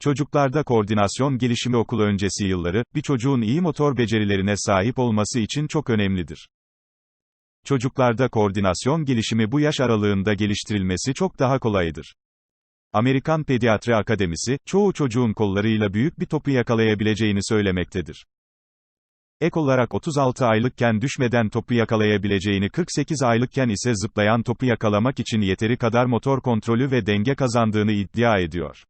Çocuklarda koordinasyon gelişimi okul öncesi yılları, bir çocuğun iyi motor becerilerine sahip olması için çok önemlidir. Çocuklarda koordinasyon gelişimi bu yaş aralığında geliştirilmesi çok daha kolaydır. Amerikan Pediatri Akademisi, çoğu çocuğun kollarıyla büyük bir topu yakalayabileceğini söylemektedir. Ek olarak 36 aylıkken düşmeden topu yakalayabileceğini 48 aylıkken ise zıplayan topu yakalamak için yeteri kadar motor kontrolü ve denge kazandığını iddia ediyor.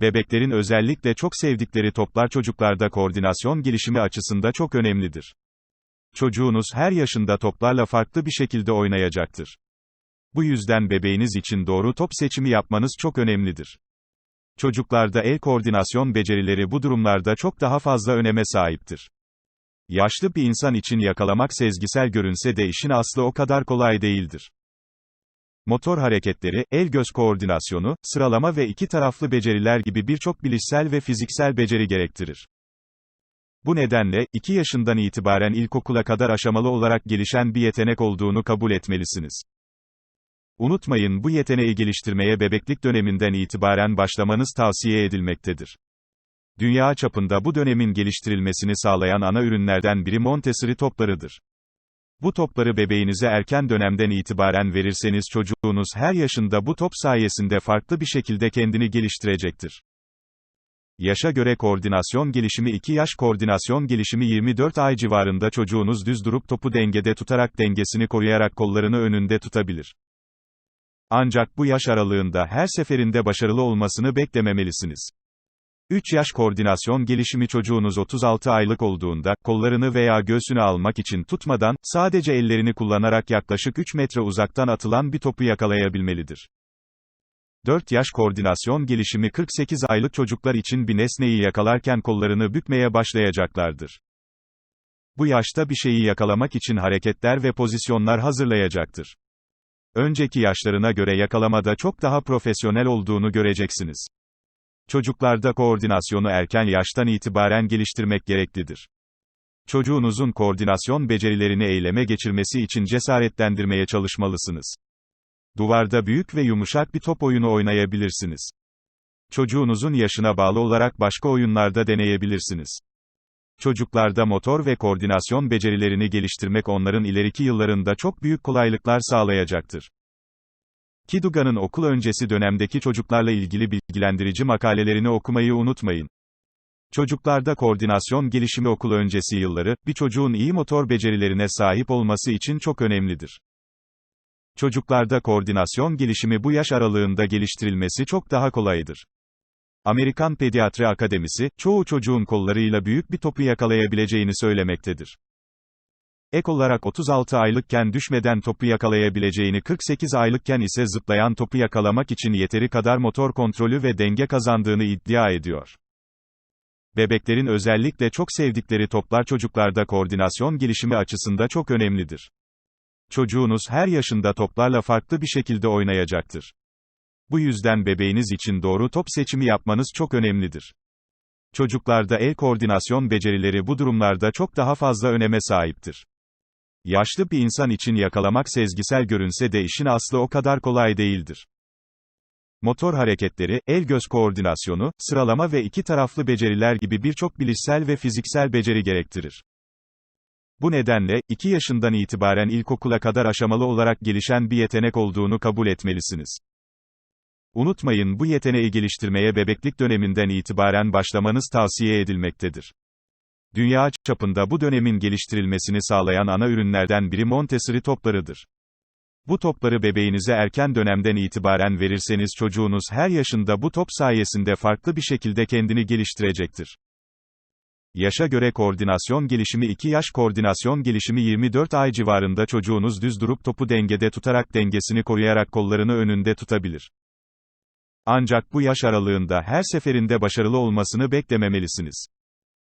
Bebeklerin özellikle çok sevdikleri toplar çocuklarda koordinasyon gelişimi açısında çok önemlidir. Çocuğunuz her yaşında toplarla farklı bir şekilde oynayacaktır. Bu yüzden bebeğiniz için doğru top seçimi yapmanız çok önemlidir. Çocuklarda el koordinasyon becerileri bu durumlarda çok daha fazla öneme sahiptir. Yaşlı bir insan için yakalamak sezgisel görünse de işin aslı o kadar kolay değildir. Motor hareketleri, el-göz koordinasyonu, sıralama ve iki taraflı beceriler gibi birçok bilişsel ve fiziksel beceri gerektirir. Bu nedenle, 2 yaşından itibaren ilkokula kadar aşamalı olarak gelişen bir yetenek olduğunu kabul etmelisiniz. Unutmayın bu yeteneği geliştirmeye bebeklik döneminden itibaren başlamanız tavsiye edilmektedir. Dünya çapında bu dönemin geliştirilmesini sağlayan ana ürünlerden biri Montessori toplarıdır. Bu topları bebeğinize erken dönemden itibaren verirseniz çocuğunuz her yaşında bu top sayesinde farklı bir şekilde kendini geliştirecektir. Yaşa göre koordinasyon gelişimi 2 yaş koordinasyon gelişimi 24 ay civarında çocuğunuz düz durup topu dengede tutarak dengesini koruyarak kollarını önünde tutabilir. Ancak bu yaş aralığında her seferinde başarılı olmasını beklememelisiniz. 3 yaş koordinasyon gelişimi çocuğunuz 36 aylık olduğunda, kollarını veya göğsünü almak için tutmadan, sadece ellerini kullanarak yaklaşık 3 metre uzaktan atılan bir topu yakalayabilmelidir. 4 yaş koordinasyon gelişimi 48 aylık çocuklar için bir nesneyi yakalarken kollarını bükmeye başlayacaklardır. Bu yaşta bir şeyi yakalamak için hareketler ve pozisyonlar hazırlayacaktır. Önceki yaşlarına göre yakalamada çok daha profesyonel olduğunu göreceksiniz. Çocuklarda koordinasyonu erken yaştan itibaren geliştirmek gereklidir. Çocuğunuzun koordinasyon becerilerini eyleme geçirmesi için cesaretlendirmeye çalışmalısınız. Duvarda büyük ve yumuşak bir top oyunu oynayabilirsiniz. Çocuğunuzun yaşına bağlı olarak başka oyunlarda deneyebilirsiniz. Çocuklarda motor ve koordinasyon becerilerini geliştirmek onların ileriki yıllarında çok büyük kolaylıklar sağlayacaktır. Kiduga'nın okul öncesi dönemdeki çocuklarla ilgili bilgilendirici makalelerini okumayı unutmayın. Çocuklarda koordinasyon gelişimi okul öncesi yılları, bir çocuğun iyi motor becerilerine sahip olması için çok önemlidir. Çocuklarda koordinasyon gelişimi bu yaş aralığında geliştirilmesi çok daha kolaydır. Amerikan Pediatri Akademisi, çoğu çocuğun kollarıyla büyük bir topu yakalayabileceğini söylemektedir. Ek olarak 36 aylıkken düşmeden topu yakalayabileceğini 48 aylıkken ise zıplayan topu yakalamak için yeteri kadar motor kontrolü ve denge kazandığını iddia ediyor. Bebeklerin özellikle çok sevdikleri toplar çocuklarda koordinasyon gelişimi açısında çok önemlidir. Çocuğunuz her yaşında toplarla farklı bir şekilde oynayacaktır. Bu yüzden bebeğiniz için doğru top seçimi yapmanız çok önemlidir. Çocuklarda el koordinasyon becerileri bu durumlarda çok daha fazla öneme sahiptir. Yaşlı bir insan için yakalamak sezgisel görünse de işin aslı o kadar kolay değildir. Motor hareketleri, el-göz koordinasyonu, sıralama ve iki taraflı beceriler gibi birçok bilişsel ve fiziksel beceri gerektirir. Bu nedenle, 2 yaşından itibaren ilkokula kadar aşamalı olarak gelişen bir yetenek olduğunu kabul etmelisiniz. Unutmayın bu yeteneği geliştirmeye bebeklik döneminden itibaren başlamanız tavsiye edilmektedir. Dünya çapında bu dönemin geliştirilmesini sağlayan ana ürünlerden biri Montessori toplarıdır. Bu topları bebeğinize erken dönemden itibaren verirseniz çocuğunuz her yaşında bu top sayesinde farklı bir şekilde kendini geliştirecektir. Yaşa göre koordinasyon gelişimi 2 yaş koordinasyon gelişimi 24 ay civarında çocuğunuz düz durup topu dengede tutarak dengesini koruyarak kollarını önünde tutabilir. Ancak bu yaş aralığında her seferinde başarılı olmasını beklememelisiniz.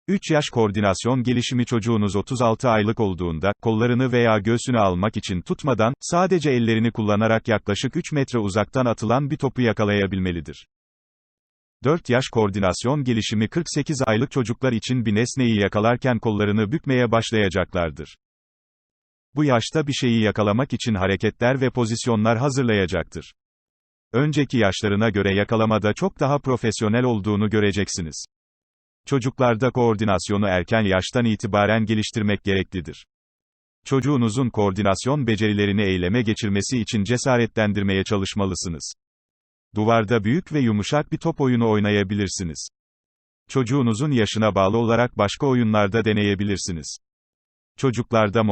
3 yaş koordinasyon gelişimi çocuğunuz 36 aylık olduğunda, kollarını veya göğsünü almak için tutmadan, sadece ellerini kullanarak yaklaşık 3 metre uzaktan atılan bir topu yakalayabilmelidir. 4 yaş koordinasyon gelişimi 48 aylık çocuklar için bir nesneyi yakalarken kollarını bükmeye başlayacaklardır. Bu yaşta bir şeyi yakalamak için hareketler ve pozisyonlar hazırlayacaktır. Önceki yaşlarına göre yakalamada çok daha profesyonel olduğunu göreceksiniz. Çocuklarda koordinasyonu erken yaştan itibaren geliştirmek gereklidir. Çocuğunuzun koordinasyon becerilerini eyleme geçirmesi için cesaretlendirmeye çalışmalısınız. Duvarda büyük ve yumuşak bir top oyunu oynayabilirsiniz. Çocuğunuzun yaşına bağlı olarak başka oyunlarda deneyebilirsiniz. Çocuklarda